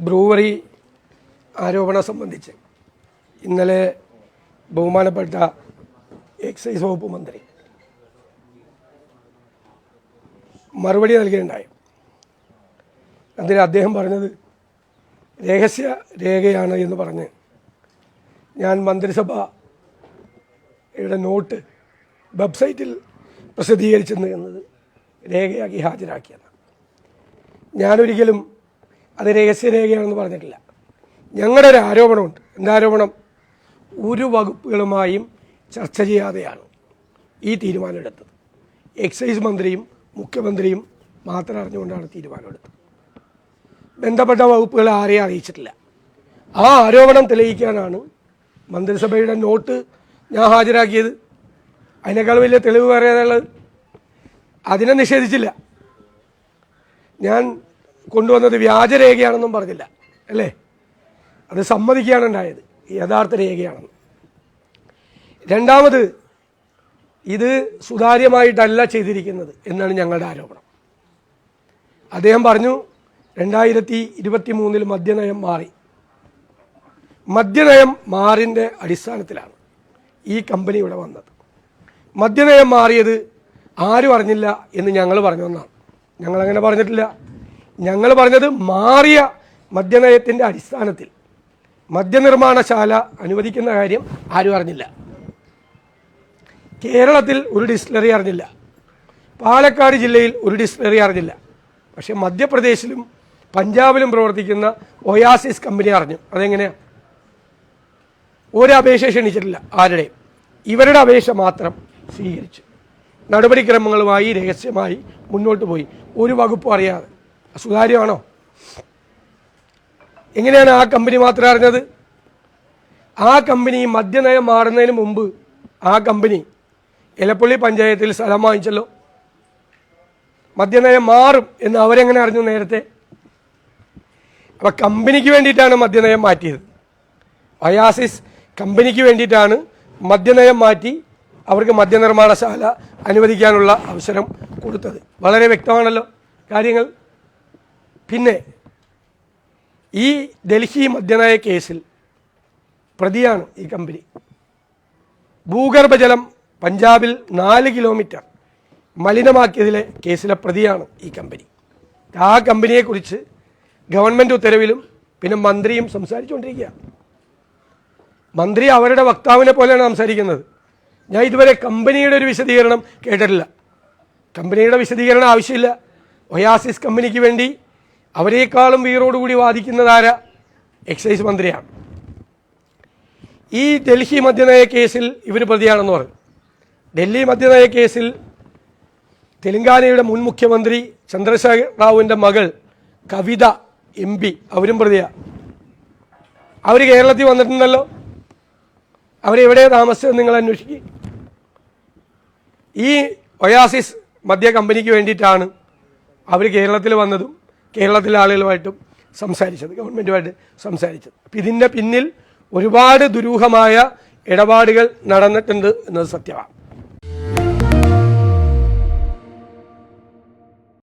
Brewery ആരോപണം സംബന്ധിച്ച് ഇന്നലെ ബഹുമാനപ്പെട്ട എക്സൈസ് വകുപ്പ് മന്ത്രി മറുപടി നൽകുകയുണ്ടായി അതിന് അദ്ദേഹം പറഞ്ഞത് രഹസ്യ രേഖയാണ് എന്ന് പറഞ്ഞ് ഞാൻ മന്ത്രിസഭയുടെ നോട്ട് വെബ്സൈറ്റിൽ പ്രസിദ്ധീകരിച്ചെന്ന് എന്നത് രേഖയാക്കി ഹാജരാക്കിയെന്ന് ഞാനൊരിക്കലും അത് രഹസ്യരേഖയാണെന്ന് പറഞ്ഞിട്ടില്ല. ഞങ്ങളുടെ ഒരു ആരോപണമുണ്ട്. എന്താരോപണം? ഒരു വകുപ്പുകളുമായും ചർച്ച ചെയ്യാതെയാണ് ഈ തീരുമാനമെടുത്തത്. എക്സൈസ് മന്ത്രിയും മുഖ്യമന്ത്രിയും മാത്രം അറിഞ്ഞുകൊണ്ടാണ് തീരുമാനമെടുത്തത്. ബന്ധപ്പെട്ട വകുപ്പുകൾ ആരെയും അറിയിച്ചിട്ടില്ല. ആ ആരോപണം തെളിയിക്കാനാണ് മന്ത്രിസഭയുടെ നോട്ട് ഞാൻ ഹാജരാക്കിയത്. അതിനേക്കാൾ വലിയ തെളിവ് പറയാനുള്ളത് അതിനെ നിഷേധിച്ചില്ല. ഞാൻ കൊണ്ടുവന്നത് വ്യാജരേഖയാണെന്നും പറഞ്ഞില്ല. അല്ലേ? അത് സമ്മതിക്കുകയാണ് ഉണ്ടായത്. യഥാർത്ഥ രേഖയാണെന്ന്. രണ്ടാമത് ഇത് സുതാര്യമായിട്ടല്ല ചെയ്തിരിക്കുന്നത് എന്നാണ് ഞങ്ങളുടെ ആരോപണം. അദ്ദേഹം പറഞ്ഞു രണ്ടായിരത്തി ഇരുപത്തി മൂന്നിൽ മദ്യനയം മാറി. മദ്യനയം മാറിന്റെ അടിസ്ഥാനത്തിലാണ് ഈ കമ്പനി ഇവിടെ വന്നത്. മദ്യനയം മാറിയത് ആരും അറിഞ്ഞില്ല എന്ന് ഞങ്ങൾ പറഞ്ഞു എന്നാണ് ഞങ്ങളങ്ങനെ പറഞ്ഞിട്ടില്ല. ഞങ്ങൾ പറഞ്ഞത് മാറിയ മദ്യനയത്തിന്റെ അടിസ്ഥാനത്തിൽ. മദ്യനിർമ്മാണശാല അനുവദിക്കുന്ന കാര്യം ആരും അറിഞ്ഞില്ല. കേരളത്തിൽ ഒരു ഡിസ്റ്റിലറി അറിഞ്ഞില്ല. പാലക്കാട് ജില്ലയിൽ ഒരു ഡിസ്റ്റിലറി അറിഞ്ഞില്ല. പക്ഷേ മധ്യപ്രദേശിലും പഞ്ചാബിലും പ്രവർത്തിക്കുന്ന ഒയാസിസ് കമ്പനി അറിഞ്ഞു. അതെങ്ങനെയാണ് ഒരു അപേക്ഷ ക്ഷണിച്ചിട്ടില്ല ആരുടെയും. ഇവരുടെ അപേക്ഷ മാത്രം സ്വീകരിച്ചു. നടപടിക്രമങ്ങളുമായി രഹസ്യമായി മുന്നോട്ട് പോയി. ഒരു വകുപ്പും അറിയാതെ. സുതാര്യമാണോ എങ്ങനെയാണ് ആ കമ്പനി മാത്രം അറിഞ്ഞത്? ആ കമ്പനി മദ്യനയം മാറുന്നതിന് മുമ്പ് ആ കമ്പനി ഇലപ്പള്ളി പഞ്ചായത്തിൽ സ്ഥലം വാങ്ങിച്ചല്ലോ. മദ്യനയം മാറും എന്ന് അവരെങ്ങനെ അറിഞ്ഞു നേരത്തെ? അപ്പം കമ്പനിക്ക് വേണ്ടിയിട്ടാണ് മദ്യനയം മാറ്റിയത്. അയാസിസ് കമ്പനിക്ക് വേണ്ടിയിട്ടാണ് മദ്യനയം മാറ്റി അവർക്ക് മദ്യനിർമ്മാണശാല അനുവദിക്കാനുള്ള അവസരം കൊടുത്തത്. വളരെ വ്യക്തമാണല്ലോ കാര്യങ്ങൾ. പിന്നെ ഈ ഡൽഹി മദ്യനയ കേസിൽ പ്രതിയാണ് ഈ കമ്പനി. ഭൂഗർഭജലം പഞ്ചാബിൽ നാല് കിലോമീറ്റർ മലിനമാക്കിയതിലെ കേസിലെ പ്രതിയാണ് ഈ കമ്പനി. ആ കമ്പനിയെക്കുറിച്ച് ഗവൺമെന്റ് ഉത്തരവിലും പിന്നെ മന്ത്രിയും സംസാരിച്ചുകൊണ്ടിരിക്കുകയാണ് മന്ത്രി അവരുടെ വക്താവിനെ പോലെയാണ് സംസാരിക്കുന്നത്. ഞാൻ ഇതുവരെ കമ്പനിയുടെ ഒരു വിശദീകരണം കേട്ടിട്ടില്ല. കമ്പനിയുടെ വിശദീകരണം ആവശ്യമില്ല. ഒയാസിസ് കമ്പനിക്ക് വേണ്ടി അവരെക്കാളും വീറോടുകൂടി വാദിക്കുന്നതാര? എക്സൈസ് മന്ത്രിയാണ്. ഈ ഡൽഹി മദ്യനയ കേസിൽ ഇവർ പ്രതിയാണെന്ന് പറഞ്ഞു. ഡൽഹി മദ്യനയ കേസിൽ തെലങ്കാനയുടെ മുൻ മുഖ്യമന്ത്രി ചന്ദ്രശേഖർ റാവുവിന്റെ മകൾ കവിത എം പി അവരും പ്രതിയാണ് അവർ കേരളത്തിൽ വന്നിട്ടുണ്ടല്ലോ. അവരെവിടെ താമസിച്ചത് നിങ്ങൾ അന്വേഷിക്കുക ഈ ഒയാസിസ് മദ്യ കമ്പനിക്ക് വേണ്ടിയിട്ടാണ് അവർ കേരളത്തിൽ വന്നതും കേരളത്തിലെ ആളുകളുമായിട്ടും സംസാരിച്ചത് ഗവൺമെന്റുമായിട്ട് സംസാരിച്ചത്. അപ്പം ഇതിന്റെ പിന്നിൽ ഒരുപാട് ദുരൂഹമായ ഇടപാടുകൾ നടന്നിട്ടുണ്ട് എന്നത് സത്യമാണ്.